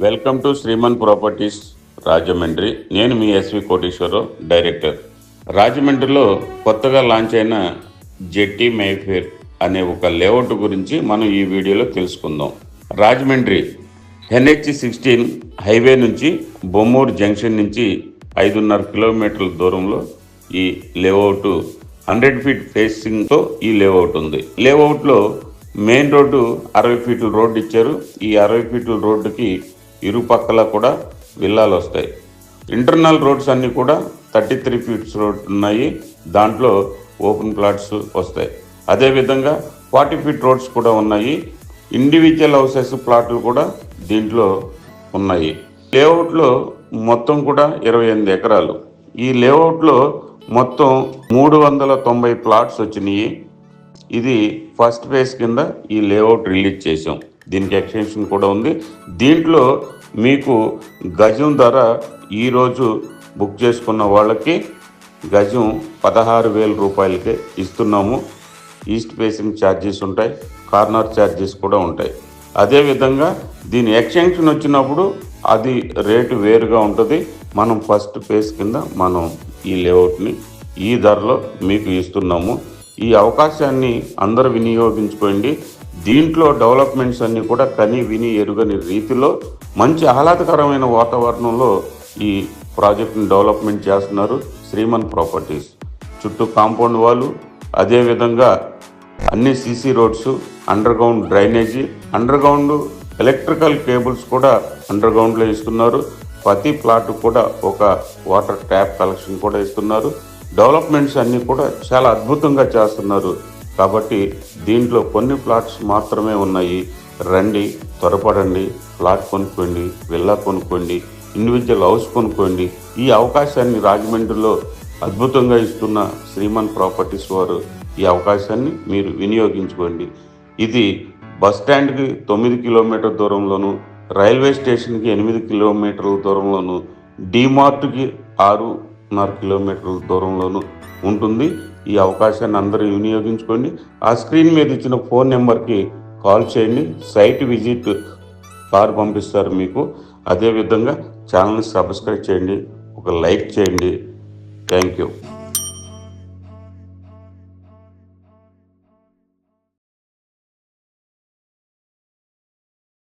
Welcome to Sriman properties Rajahmundry. నేను మీ SV Koteswararao director. రాజమండ్రిలో కొత్తగా లాంచ్ అయిన జెట్టి మైఫేర్ అనే ఒక లేఅవుట్ గురించి మనం ఈ వీడియోలో తెలుసుకుందాం. రాజమండ్రి ఎన్హెచ్ సిక్స్టీన్ హైవే నుంచి బొమ్మూరు జంక్షన్ నుంచి ఐదున్నర కిలోమీటర్ల దూరంలో ఈ లేఅవుట్ హండ్రెడ్ ఫీట్ ఫేసింగ్తో ఈ లేఅవుట్ ఉంది. లేఅవుట్లో మెయిన్ రోడ్డు అరవై ఫీట్ల రోడ్డు ఇచ్చారు. ఈ అరవై ఫీట్ల రోడ్డుకి ఇరుపక్కల కూడా విల్లాలు వస్తాయి ఇంటర్నల్ రోడ్స్ అన్నీ కూడా థర్టీ త్రీ ఫీట్స్ రోడ్ ఉన్నాయి. దాంట్లో ఓపెన్ ప్లాట్స్ వస్తాయి. అదేవిధంగా ఫార్టీ ఫీట్ రోడ్స్ కూడా ఉన్నాయి. ఇండివిజువల్ హౌసెస్ ప్లాట్లు కూడా దీంట్లో ఉన్నాయి. లేఅవుట్లో మొత్తం కూడా ఇరవై ఎనిమిది ఎకరాలు. ఈ లేఅవుట్లో మొత్తం మూడు వందల తొంభై ప్లాట్స్ వచ్చినాయి. ఇది ఫస్ట్ ఫేజ్ కింద ఈ లేఅవుట్ రిలీజ్ చేసాం దీనికి ఎక్స్టెన్షన్ కూడా ఉంది. దీంట్లో మీకు గజం ధర ఈరోజు బుక్ చేసుకున్న వాళ్ళకి గజం పదహారు వేల రూపాయలకే ఇస్తున్నాము. ఈస్ట్ ఫేసింగ్ ఛార్జెస్ ఉంటాయి. కార్నర్ ఛార్జెస్ కూడా ఉంటాయి. అదేవిధంగా దీని ఎక్స్టెన్షన్ వచ్చినప్పుడు అది రేటు వేరుగా ఉంటుంది. మనం ఫస్ట్ ఫేజ్ కింద మనం ఈ లేఅవుట్ని ఈ ధరలో మీకు ఇస్తున్నాము. ఈ అవకాశాన్ని అందరూ వినియోగించుకోండి. దీంట్లో డెవలప్మెంట్స్ అన్నీ కూడా కని విని ఎరుగని రీతిలో మంచి ఆహ్లాదకరమైన వాతావరణంలో ఈ ప్రాజెక్ట్ని డెవలప్మెంట్ చేస్తున్నారు శ్రీమన్ ప్రాపర్టీస్. చుట్టూ కాంపౌండ్ వాళ్ళు అదేవిధంగా అన్ని CC roads underground drainage underground electrical cables కూడా అండర్ గ్రౌండ్లో ఇస్తున్నారు. ప్రతి ప్లాట్ కూడా ఒక వాటర్ ట్యాప్ కలెక్షన్ కూడా ఇస్తున్నారు. డెవలప్మెంట్స్ అన్నీ కూడా చాలా అద్భుతంగా చేస్తున్నారు. కాబట్టి దీంట్లో కొన్ని ప్లాట్స్ మాత్రమే ఉన్నాయి. రండి త్వరపడండి ప్లాట్ కొనుక్కోండి విల్లా కొనుక్కోండి ఇండివిజువల్ హౌస్ కొనుక్కోండి. ఈ అవకాశాన్ని రాజమండ్రిలో అద్భుతంగా ఇస్తున్న శ్రీమన్ ప్రాపర్టీస్ వారు ఈ అవకాశాన్ని మీరు వినియోగించుకోండి. ఇది బస్ స్టాండ్కి తొమ్మిది కిలోమీటర్ దూరంలోను రైల్వే స్టేషన్కి ఎనిమిది కిలోమీటర్ల దూరంలోను ఆరు ఆరున్నర కిలోమీటర్ల దూరంలోనూ ఉంటుంది. ఈ అవకాశాన్ని అందరూ వినియోగించుకోండి. ఆ స్క్రీన్ మీద ఇచ్చిన ఫోన్ నెంబర్కి కాల్ చేయండి. సైట్ విజిట్ కార్ పంపిస్తారు మీకు. అదేవిధంగా ఛానల్ని సబ్స్క్రైబ్ చేయండి. ఒక లైక్ చేయండి. Thank you.